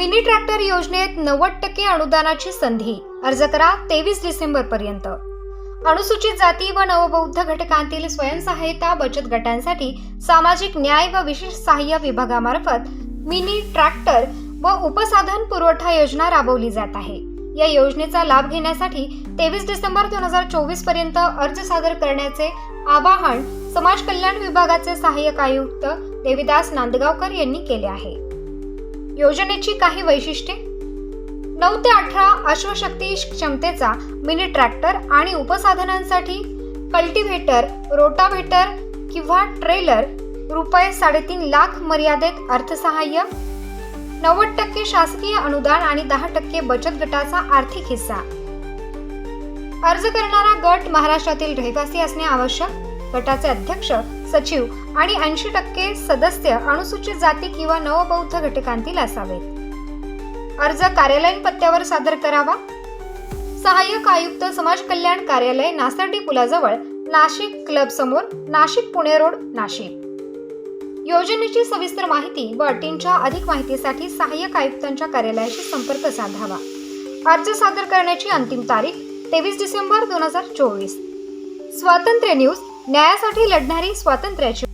Mini tractor योजनेत नव्वद टक्के अनुदानाची संधी. अर्ज करा तेवीस डिसेंबर पर्यंत. अनुसूचित जाती व नवबौद्ध घटकांतील स्वयंसहायता बचत गटांसाठी सामाजिक न्याय व विशेष सहाय्य विभागामार्फत मिनी ट्रॅक्टर व उपसाधन पुरवठा योजना राबवली जात आहे. या योजनेचा लाभ घेण्यासाठी तेवीस डिसेंबर दोन हजार चोवीसपर्यंत अर्ज सादर करण्याचे आवाहन समाज कल्याण विभागाचे सहाय्यक आयुक्त देविदास नांदगावकर यांनी केले आहे. योजनेची काही वैशिष्ट्ये? नऊ ते अठरा अश्वशक्ती क्षमतेचा मिनी ट्रॅक्टर आणि उपसाधनांसाठी कल्टिव्हेटर रोटाव्हेटर किंवा ट्रेलर रुपये साडेतीन लाख मर्यादेत अर्थसहाय्य नव्वद टक्के शासकीय अनुदान आणि दहा टक्के बचत गटाचा आर्थिक हिस्सा. अर्ज करणारा गट महाराष्ट्रातील रहिवासी असणे आवश्यक. गटाचे अध्यक्ष सचिव आणि ऐंशी टक्के सदस्य अनुसूचित जाती किंवा नवबौद्ध घटकांतील असावेत. अर्ज कार्यालयीन पत्त्यावर सादर करावा. सहाय्यक आयुक्त समाज कल्याण कार्यालय नासर्डी पुलाजवळ नाशिक क्लब समोर नाशिक पुणे रोड नाशिक. योजनेची सविस्तर माहिती व अटींच्या अधिक माहितीसाठी सहाय्यक आयुक्तांच्या कार्यालयाशी संपर्क साधावा. अर्ज सादर करण्याची अंतिम तारीख तेवीस डिसेंबर दोन हजार चोवीस. स्वातंत्र्य न्यूज न्यायासाठी लढणारी स्वातंत्र्याची